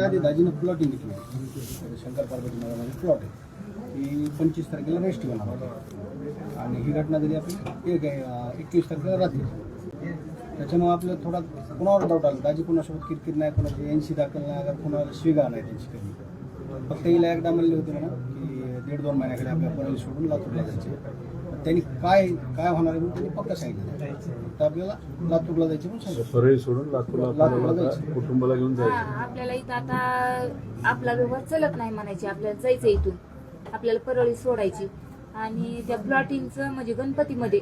दाजीनं plotting घेतली शंकर पार्वती नगरमध्ये plot आहे ही पंचवीस तारखेला रेस्ट होणार होती आणि ही घटना झाली आपली एक एकवीस तारखेला रात्री. त्याच्यामुळे आपलं थोडा कुणावर डाऊट आला? दाजी कुणासोबत किरकिर नाही कोणाची एन सी दाखल नाही अगर कुणाला शिगा नाही त्यांची कधी फक्त हिला एकदा म्हणले होते म्हणा की दीड दोन महिन्याकडे आपल्या परळी सोडून लातूरला जायचे त्यांनी काय काय होणार आहे म्हणून त्यांनी पक्का सांगितलं. फक्त आपल्याला लातूरला जायचे म्हणून सांगितलं. परळी सोडून लातूरला लातूरला आपल्याला जायचं. कुटुंबाला घेऊन हा, जायचं आपल्याला इथं आता आपला व्यवहार चलत नाही म्हणायचे. आपल्याला जायचं इथून. आपल्याला परळी सोडायची. आणि त्या प्लॉटिंगचं म्हणजे गणपतीमध्ये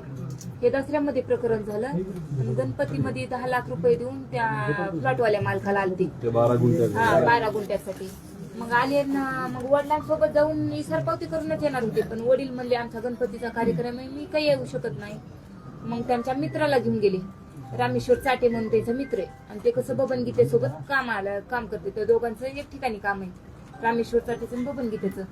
हे दसऱ्यामध्ये प्रकरण झालं. आणि गणपतीमध्ये दहा लाख रुपये देऊन त्या प्लॉटवाल्या मालकाला आलते. ते बारा हा गुंठ्याचं बारा गुंठ्यासाठी. मग आले ना मग वडिलांसोबत जाऊन सरपावती करूनच येणार होते. पण वडील म्हणले आमचा गणपतीचा कार्यक्रम आहे मी काही येऊ शकत नाही. मग त्यांच्या मित्राला घेऊन गेले. रामेश्वर चाटे म्हणून त्याचा मित्र आहे. आणि ते कसं बबन गीतेसोबत काम आलं काम करते. त्या दोघांचं एक ठिकाणी काम आहे. रामेश्वर चाटेचं आणि बबन गीतेचं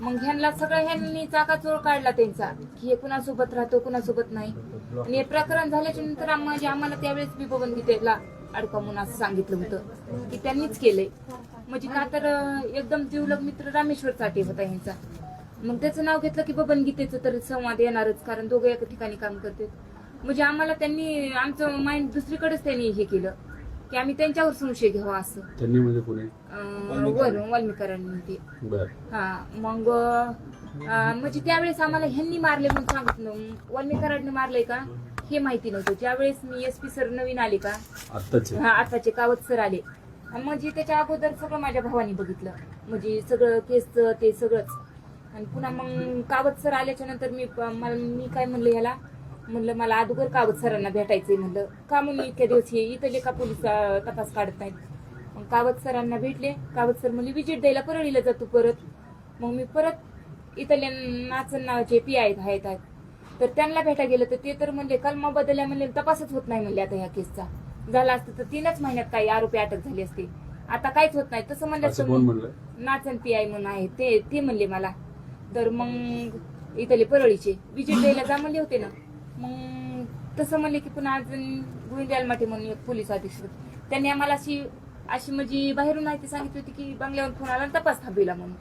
मग ह्यांना सगळं ह्यांनी चाकाचोळ काढला त्यांचा की हे कुणासोबत राहतो कुणासोबत नाही. आणि हे प्रकरण झाल्याच्यानंतर म्हणजे आम्हाला त्यावेळेस मी बबन गीतेला अडकावून असं सांगितलं होतं की त्यांनीच केलंय. म्हणजे का तर एकदम जीवलग मित्र रामेश्वर चाटे होता ह्यांचा. मग त्याचं नाव घेतलं की बबन गीतेचं तर संवाद येणारच कारण दोघं एका ठिकाणी काम करते म्हणजे आम्हाला त्यांनी आमचं माइंड दुसरीकडेच त्यांनी हे केलं की आम्ही त्यांच्यावर संशय घ्यावा असं. त्यांनी म्हणजे कोणी? वाल्मिकारांनी. ते बर. हा मग म्हणजे त्यावेळेस आम्हाला ह्यांनी मारले म्हणून सांगितलं. वाल्मिकारांनी मारलंय का? हे माहिती नव्हतं. ज्यावेळेस मी एस पी सर नवीन आले का? हा आताचे कावत सर आले. आणि म्हणजे त्याच्या अगोदर सगळं माझ्या भावानी बघितलं. म्हणजे सगळं केसचं ते सगळंच. आणि पुन्हा मग कावत सर आल्याच्यानंतर मी मला मी काय म्हणलं ह्याला म्हणलं मला अगोदर कावत सरांना भेटायचंय. म्हणलं का म्हणून इतक्या दिवस हे इथले का पोलीस तपास काढत नाहीत? मग कावत सरांना भेटले. कावत सर म्हणले विजिट द्यायला परळीला जातो परत. मग मी परत इथले नाचन नावाचे पी आहेत आहेत. तर त्यांना भेटा गेलं तर ते तर म्हणले कलमा बदलल्या म्हणले तपासच होत नाही म्हणले आता ह्या केसचा. झाला असतं तर तीनच महिन्यात काही आरोपी अटक झाली असते. आता काहीच होत नाही. तसं म्हणलं असं तर कोण मग म्हणलं? नाचन पी आय म्हणून आहे. ते ते म्हणले मला. तर मग इथले परळीचे. विजिट द्यायला जा म्हणले होते ना. मग तसं म्हणले की पुन्हा अजून गोविंद माटे म्हणून एक पोलीस अधीक्षक त्यांनी आम्हाला अशी अशी म्हणजे बाहेरून माहिती सांगितली होती की बंगल्यावर फोन आला आणि तपास थांबविला म्हणून.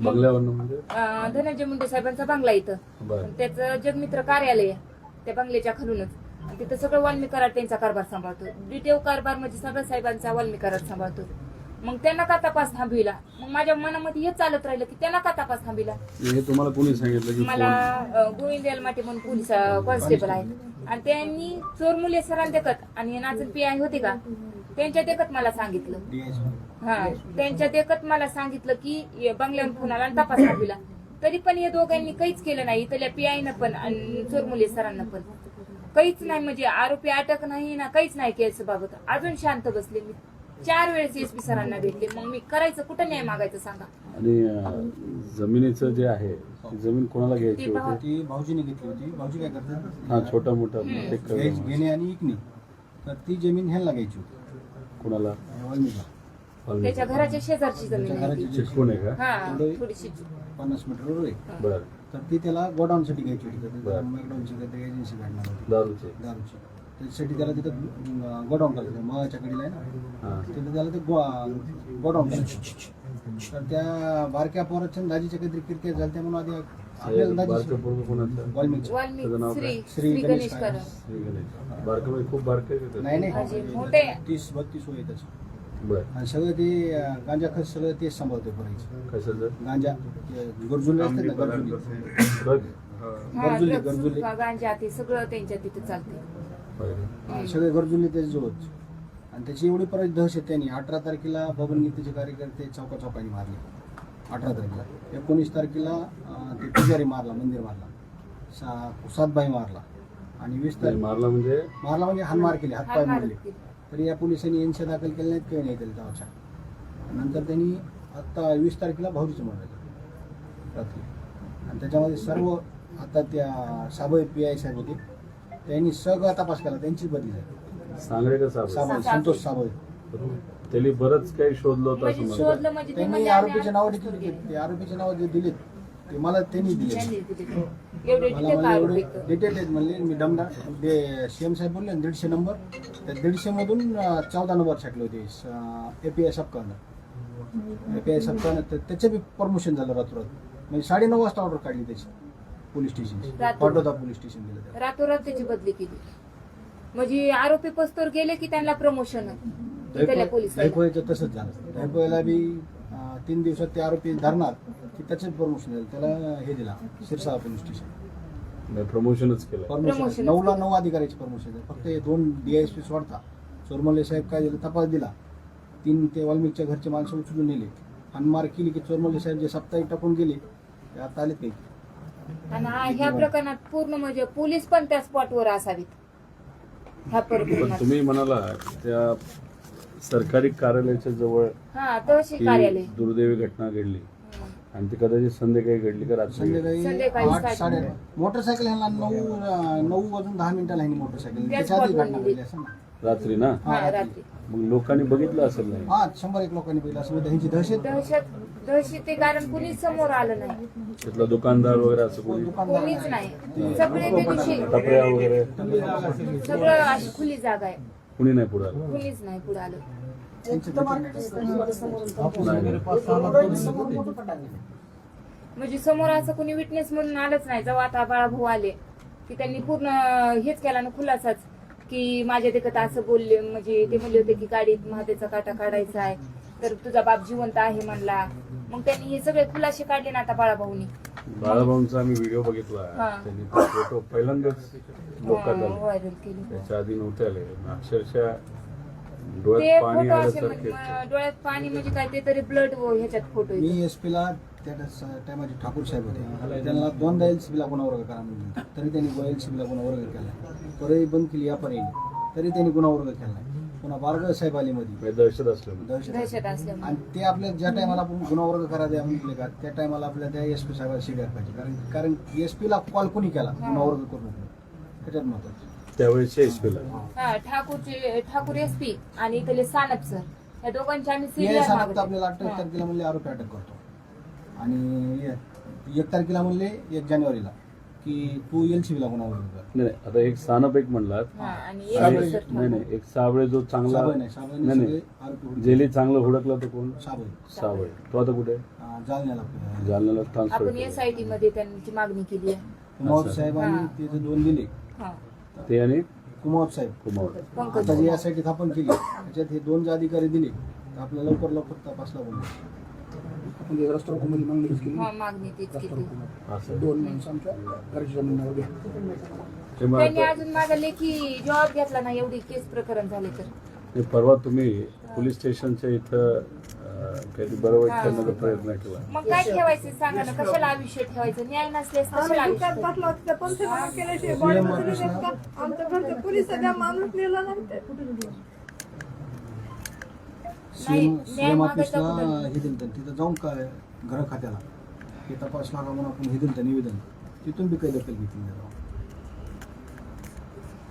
म्हणजे? अं, धनंजय मुंडे साहेबांचा बंगला इथं. बर. त्याचं जगमित्र कार्यालय आहे. त्या बंगल्याच्या खालूनच. आणि तिथं सगळं वाल्मी कराड त्यांचा कारभार सांभाळतो. डिटेव कारभार म्हणजे सगळं साहेबांचा वाल्मी कराड सांभाळतो. मग त्यांना का तपास थांबविला? मग माझ्या मनामध्ये हेच चालत राहिलं की त्यांना का तपास थांबविला? हे तुम्हाला कोणी सांगितलं की मला अं, गोविंद माटे म्हणून पोलीस कॉन्स्टेबल आहेत. आणि त्यांनी चोर मुले सरांना देखत आणि हे नाचन पी आय होते का? त्यांच्या देखत मला सांगितलं. हा त्यांच्या देखत मला सांगितलं की ये बंगल्यावर फोन आला आणि तपास थांबविला. तरी पण या दोघांनी काहीच केलं नाही. इथल्या पी आयनं पण आणि चोरमुले सरांना पण. काहीच नाही म्हणजे आरोपी अटक नाही ना काहीच नाही केस बाबत अजून शांत बसले मी. चार वेळेस एस पी सरांना भेटले. मग मी करायचं कुठं न्याय मागायचं सांगा? आणि अं, जमिनीचं जे आहे ती जमीन कोणाला घ्यायची ती होती ती भाऊजीने घेतली होती. भाऊजी काय करतात? हा छोटा मोठा. प्रत्येक घेणे आणि इकणे तर ती जमीन ह्यांना घ्यायची होती. कोणाला? वाल्मिका त्याच्या घराच्या शेजारची जमीन त्याच्या आहे. ती. घराची चिटकून आहे का? हा थोडीशी पन्नास मीटरवर आहे. बर. तर ती त्याला गोडाऊनसाठी घ्यायची होती. बरं. त्याला मॅकडॉनची काहीतरी एजन्सी भेटणार होती. दारूचे. दारूची. त्याच्यासाठी त्याला तिथं गोडाऊन करायचं मळाच्या कडीला आहे ना? हा. तिथं त्याला ते गोडाऊन करायचं तर त्या बारक्या पोराच्या दाजीच्या काहीतरी किरकिर झाल्या म्हणून आधी आपल्याला बारकं दाजी पोरगं कोणाचं? वाल्मिक. वाल्मिक. त्याचं नाव श्री काय? श्री श्री गणेश गणेश काय? करा श्री गणेश. बारकं म्हणजे खूप बारकं आहे का नाही अजय नाही तीस बत्तीस वय आहे त्याचं. बर. आणि सगळं ते अं, गांजा खत सगळं तेच सांभाळते कशाचं? गांजा ते गरजुले असतात ना गरजुले ड्रग हा गरजुले, drugs, गरजुले. गांजा ते सगळं त्यांच्या तिथे चालते. हा, सगळे गरजुले त्याच्याजवळच आणि त्याची एवढी परत दहशत त्यांनी. अठरा तारखेला बबन गीतेचे कार्यकर्ते चौका चौकाने मारले. अठरा तारखेला. एकोणीस तारखेला अं, ते पुजारी मारला मंदिर मारला. सा सातबाई मारला. आणि वीस नाही, तारीख मारला म्हणजे? मारला म्हणजे हानमार केली हातपाय हात मारले. मारत तरी या पोलिसांनी एनशा दाखल केले नाहीत काही नाही केलं तेव्हाच्या नंतर त्यांनी आत्ता वीस तारखेला भाऊजीचं मारलं रात्री. आणि त्याच्यामध्ये सर्व आता त्या साबळे पी आय साहेब होते त्यांनी सगळा तपास केला त्यांचीच बदली झाली. साबळे. संतोष साबळे. त्यांनी बरंच काही शोधलं होतं असं म्हणजे शोधलं म्हणजे ते त्यांनी म्हणजे आम्ही आरोपीचे नाव देखील शोधले. ते आरोपीचे नाव जे दिलेत ते मला त्यांनी दिले त्यांनी दिले. एवढे मला डिटेल मला आरोप एवढे आहेत. डिटेल आहेत म्हणले मी दमडा ते सीएम साहेब बोलले ना दीडशे नंबर त्या दीडशे मधून अं, चौदा नंबर छाटले होते एपीआय सपकानं एपीआय सपकानं तर त्याचे बी परमिशन झालं रातोरात. म्हणजे साडेनऊ वाजता ऑर्डर काढली त्याची पोलीस स्टेशन रात्री. पाटोदा पोलीस स्टेशन दिलं त्याला. रातोरात त्याची बदली केली. म्हणजे आरोपी पस्तोर गेले की त्यांना प्रमोशन तसंच झालं. दैपोळीला बी तीन दिवसात ते आरोपी धरणार की त्याचे प्रमोशन झालं त्याला हे दिला सिरसा पोलीस स्टेशन प्रमोशनच केलं परमिशन. नऊला नऊ अधिकाऱ्याची परमिशन आहे. फक्त हे दोन डीआयएसपी सोडता. चोरमले साहेब काय दिलं तपास दिला. तीन ते वाल्मिकच्या घरचे माणसं उचलून नेले. हानमार केली की चोरमले साहेब जे साप्ताहिक टाकून गेले ते आता आलेत काही. आणि हा- ह्या प्रकरणात पूर्ण म्हणजे पोलीस पण त्या स्पॉटवर असावीत. ह्या पण प्रकरणात तुम्ही म्हणाला त्या सरकारी कार्यालयाच्या जवळ हा ही कार्यालय. दुर्दैवी घटना घडली. आणि ती कदाचित संध्याकाळी घडली का रात्री? संध्याकाळी आठ साडे- साडे मोटरसायकल ह्याला नऊ अं, नऊ वाजून दहा मिनिटाला ह्यानी मोटरसायकल. त्याच त्याच्या आधी घटना. घडली असं ना रात्री ना? हा रात्री. मग लोकांनी बघितलं असेल नाही? हा शंभर एक लोकांनी पहिला असं ह्यांची दहशत? दहशत दहशती कारण कुणीच समोर आलं नाही. तिथला दुकानदार वगैरे असं कोणी? दुकानदार कोणीच नाही. सगळे दिवशी टपऱ्या वगैरे? सगळं अशी खुली जागा आहे. कुणी नाही पुढे आलं. कुणीच नाही पुढे आलं. त्यांची म्हणजे समोर असं कोणी विटनेस म्हणून आलंच नाही. जेव्हा आता बाळाभाऊ आले की त्यांनी पूर्ण हेच केला ना खुलासाच की माझ्या देखत असं बोलले. म्हणजे ते म्हणले होते की गाडीत महादेचा काटा काढायचा आहे. तर तुझा बाप जिवंत आहे म्हणला. मग त्यांनी हे सगळे खुलासे काढले ना आता बाळाभाऊनी. बाळाभाऊंचा आम्ही व्हिडिओ बघितला. हा. त्यांनी तो फोटो पहिल्यांदाच लोकात आले. व्हायरल केली. त्याच्या आधी नव्हते आले. अक्षरशः ते डोळ्यात पाणी फोटो असे आल्यासारखे म्हणजे, डोळ्यात पाणी म्हणजे काय ते तरी ब्लड ह्याच्यात फोटो येतो. मी एस पीला त्या टायमाचे ठाकूर साहेब होते. त्यांना दोनदा एल सी बीला गुन्हा वर्ग करा म्हणून. तरी त्यांनी एल सी बीला गुन्हा वर्ग केला. परही बंद केली या पर्यायी तरी त्यांनी गुन्हा वर्ग केला. पुन्हा बारगळ साहेब आली मध्ये म्हणजे दहशत असल्यामुळे. दहशत दहशत असल्यामुळे. आणि ते आपल्या ज्या टायमाला आपण गुन्हा वर्ग करा द्या म्हटले का त्या टायमाला आपल्या त्या एस पी साहेबाला शिकायला पाहिजे कारण कारण एस पीला कॉल कोणी केला? गुन्हा वर्ग करू नको त्याच्यात महत्वाचं त्यावेळेस एसपीला हा ठाकूरचे ठाकूर एस पी आणि इथले सानप सर. या दोघांची आम्ही सिरियल आपल्याला अठ्ठावीस तारखेला म्हणले आरोपी अटक करतो. आणि एक तारखेला म्हणले एक जानेवारीला. की तू एल सी नाही नाही, आता एक सानप एक म्हणलात. हा आणि आणि- नाही नाही एक साबळे जो चांगला साबळे नाही, साबळे नाही सगळे नाही. आरोपी होते. जेली चांगलं हुडकला तो कोण? साबळे साबळे तो आता कुठे? अं, जालन्याला जालन्याला आपण एस आय टी मध्ये त्यांची मागणी केली आहे. कुमावत असं. साहेबांनी हा. तिथे दोन दिले हा. ते आणि? कुमावत साहेब. कुमार पंकज. आता जी यासाठी स्थापन केली त्याच्यात हे दोन जे अधिकारी दिले तर आपल्या लवकर लवकर तपासला पाहिजे आपण ते रस्त्यावर कुमारी मागणी केली हा मागणी तीच केली असं. दोन माणसं आमच्या घरच्या जमिनीवर घ्या. ते मग त्यांनी आता- अजून माझा लेखी जॉब घेतला ना एवढी केस प्रकरण झाले तर. ते परवा तुम्ही पोलीस स्टेशनच्या इथं अं, काहीतरी बरं वाईट हा. करण्याचा प्रयत्न केला. मग काय ठेवायचं सांगा ना? कशाला आयुष्य ठेवायचं? न्याय नसल्यास कशाला आयुष्य ठेवायचं? सीएम न्याय सीएम मागायचा ऑफिसला कुठं? हे दिलं होतं, तिथं जाऊन काय ग्रह खात्याला हे तपास लागा म्हणून आपण हे दिलं होतं निवेदन तिथून बी काही दखल घेतली नाही.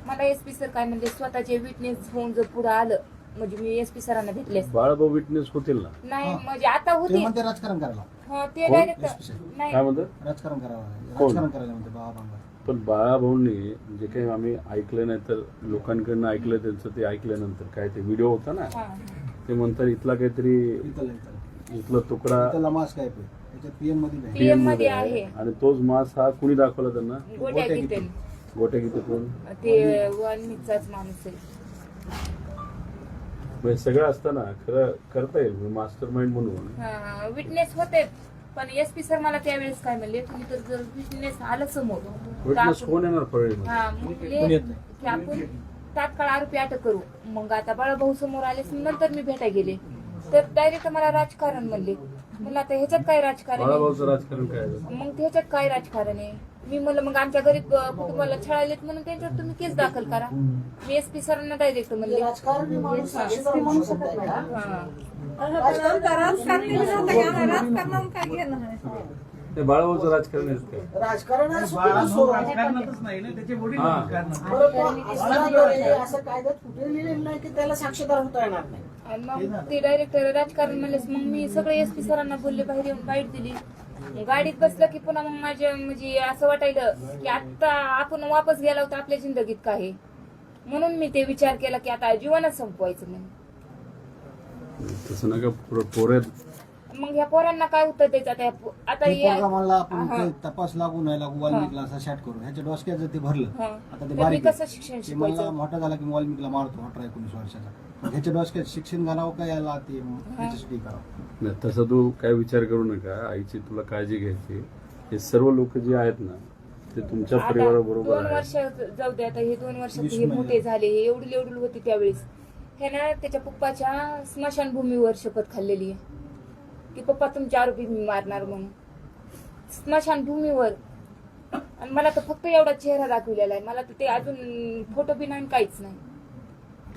मला एसपी सर काय म्हणजे स्वतःचे विटनेस होऊन जर पुढे आलं म्हणजे मी एसपी सरांना भेटले असते. बाळाभाऊ विटनेस होतील ना नाही हा. म्हणजे आता ते होती म्हणते राजकारण करायला हा, ते कोण? डायरेक्ट SP साहेब. नाही काय म्हणतात राजकारण करायला कोण? राजकारण करायला म्हणते बाबा बांगा पण बाळाभाऊंनी जे काही आम्ही ऐकलं नाही तर लोकांकडनं ऐकलं त्यांचं ते ऐकल्यानंतर काय ते व्हिडिओ होता ना हा. ते म्हणतात इथला काहीतरी इथं इथं इथला तुकडा त्याला मास्क आहे पीएममध्ये नाही. PM PM मध्ये आहे. आणि तोच मास हा कुणी दाखवला त्यांना? गोट्या गोट्या किती कोण? ते माणूस आहे. म्हणजे सगळं असताना खरं करता येईल मास्टर माइंड म्हणून. विटनेस होते. पण एसपी सर मला त्यावेळेस काय म्हणले तुम्ही तर जर विटनेस आलं समोर. तर विटनेस आपण- कोण येणार फळी हा म्हणले की आपण तात्काळ आरोपी अटक करू. मग आता बाळाभाऊ समोर आले नंतर मी भेटाय गेले. तर डायरेक्ट मला राजकारण म्हणले. म्हणलं आता ह्याच्यात काय राजकारण आहे? बाळाभाऊचं राजकारण काय आहे? मग ह्याच्यात काय राजकारण आहे? मी म्हणलं मग आमच्या गरीब अं, कुटुंबाला छळालेत म्हणून त्यांच्यावर तुम्ही केस दाखल करा. मी एसपी सरांना डायरेक्ट म्हणले. राजकारणी माणूस साक्षीदार म्हणू शकत नाही का? हा. ते बाळाभाऊचं राजकारण आहे राजकारण आहे सुद्धा सोडा. राजकारणातच नाही ना त्याचे वडील हा. राजकारणात. बरं, पण असं नाही, असं कायद्यात कुठे लिहिलेलं नाही की त्याला साक्षीदार होता येणार नाही आणि मग ते डायरेक्ट राजकारण म्हणलेस मग मी सगळे एस पी सरांना बोलले बाहेर येऊन बाईट दिली मग गाडीत बसलं की पुन्हा मग माझ्या म्हणजे असं वाटायलं की आता आपण वापस गेला होता आपल्या जिंदगीत काय आहे. म्हणून मी ते विचार केला की आता जीवनच संपवायचं म्हणून तसं नका पोर- पोरं मग ह्या पोरांना काय उत्तर द्यायचं? आता ह्या पो- आता पोरगा म्हणला आपण हा. ते तपास लागू नाही लागू वाल्मिकला असा शॅट करू. ह्याच्या डोसक्यात जर ते भरलं. हा. आता ते बारीक कसं आहे. शिक्षण ते मला शिकवायचं? मोठा झाला की वाल्मिकला मारतो अठरा एकोणीस वर्षाचा. मग ह्याच्या डोसक्यात शिक्षण घालावं का याला ते ह्याच्यासाठी करावं? नाही तसं तू काय विचार करू नका. आईची तुला काळजी घ्यायची. हे सर्व लोक जे आहेत ना ते तुमच्या आता परिवाराबरोबर दोन आहेत. वर्ष जाऊ दे आता हे दोन वर्षात वीस हे महिने. मोठे झाले हे एवढी एवढी होती त्यावेळेस. ह्यानं त्याच्या पप्पाच्या स्मशानभूमीवर शपथ खाल्लेली आहे. की पप्पा तुमच्या आरोपी मी मारणार म्हणून. स्मशानभूमीवर. आणि मला तर फक्त एवढा चेहरा दाखवलेला आहे. मला तर ते अजून फोटो बी नाही काहीच नाही.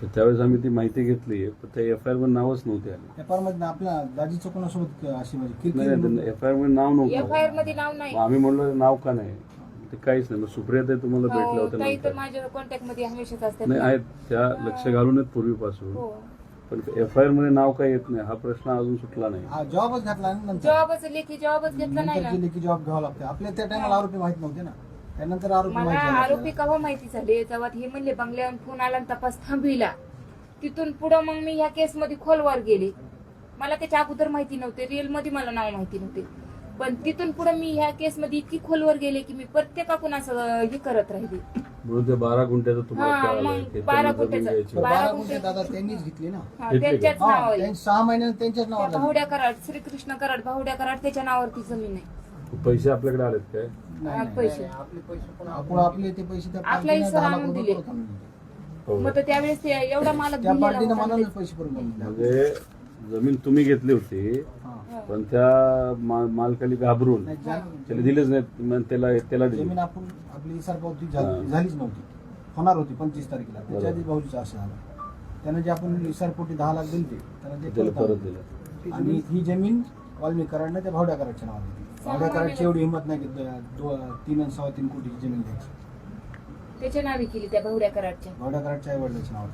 तर त्यावेळेस आम्ही ती माहिती घेतली. पण त्या एफ आय आर वर नावच नव्हते आले. त्या मध्ये आपल्या दाजीचं कोणासोबत अशी म्हणजे नाही एफ आय आरमध्ये नाव एफ आय आर नव्हतं मध्ये नाव नाही. मग आम्ही म्हणलो नाव का नाही? ते काहीच नाही. मग सुप्रिया ताई तुम्हाला भेटल्या हो, होत्या ताई तर नंतर. माझ्या कॉन्टॅक्टमध्ये हमेशाच असतात नाही ना. आहेत. त्या लक्ष घालून आहेत पूर्वीपासून. हो. पण एफ आय आरमध्ये नाव काय येत नाही. हा प्रश्न अजून सुटला नाही. हा जॉबच घातला नंतर. जॉबच लेखी जॉबच घेतला नाही ना. की जॉब घ्यावा लागते. आपल्या त्या टायमाला आरोपी माहीत नव्हते ना. त्यानंतर आरोपी मला माहिती झाले. आरोपी केव्हा माहिती झाले? जेव्हा हे म्हणले बंगल्यावर फोन आला आणि तपास थांबविला. तिथून पुढं मग मी ह्या केस मध्ये खोलवर गेले. मला त्याच्या अगोदर माहिती नव्हते. रिअलमध्ये मला नाव माहिती नव्हते. पण तिथून पुढे मी ह्या केस मध्ये इतकी खोलवर गेले की मी प्रत्येकाकडून असं हे करत राहिले म्हणून ते बारा गुंठ्याचं तुम्हाला हा, कळालं मग की बारा त्यांना जमीन गुंठ्याचं. द्यायची. तर बारा बारा गुंठे- गुंठे दादा त्यांनीच घेतली ना हा, घेतली का? त्यांच्याच हा, नावावर त्यांनी सहा महिन्याने त्यांच्याच त्या नावावर भावड्या कराड श्रीकृष्ण कराड भावड्या कराड त्याच्या नावावरती जमीन आहे पैसे आपल्याकडे आलेत काय हा, पैसे आपण आपले ते पैसे त्या आपल्या पार्टीनं हिस्सा दहा लाख आणून रुपये दिले. परत आणून दिले. हो. मग तर त्यावेळेस ते एवढा मालक त्या दिलेला पार्टीनं होता मनाने ते. पैसे दिले म्हणजे जमीन तुम्ही घेतली होती. पण त्या मा- मालकाली घाबरून नाही, त्याला दिलेच मग त्याला त्याला दिली. जमीन आपण आपली इसार पावती हा. झाली- झालीच नव्हती. होणार होती पंचवीस तारखेला. त्याच्या. आधीच भाऊजीचं असं झालं त्यानं जे आपण इसार पोटी दहा लाख दिले त्यानं ते त्याला परत. दिलं. आणि ही जमीन वाल्मिक कराडनं त्या भावड्या कराडच्या नावावर दिली. भावड्या कराडची एवढी हिंमत नाही की द- दो- तीन आणि सव्वा तीन कोटीची जमीन द्यायची त्याच्या नावे केली त्या भावड्या कराडच्या भावड्या कराडच्या आई वडिलाच्या नावावर.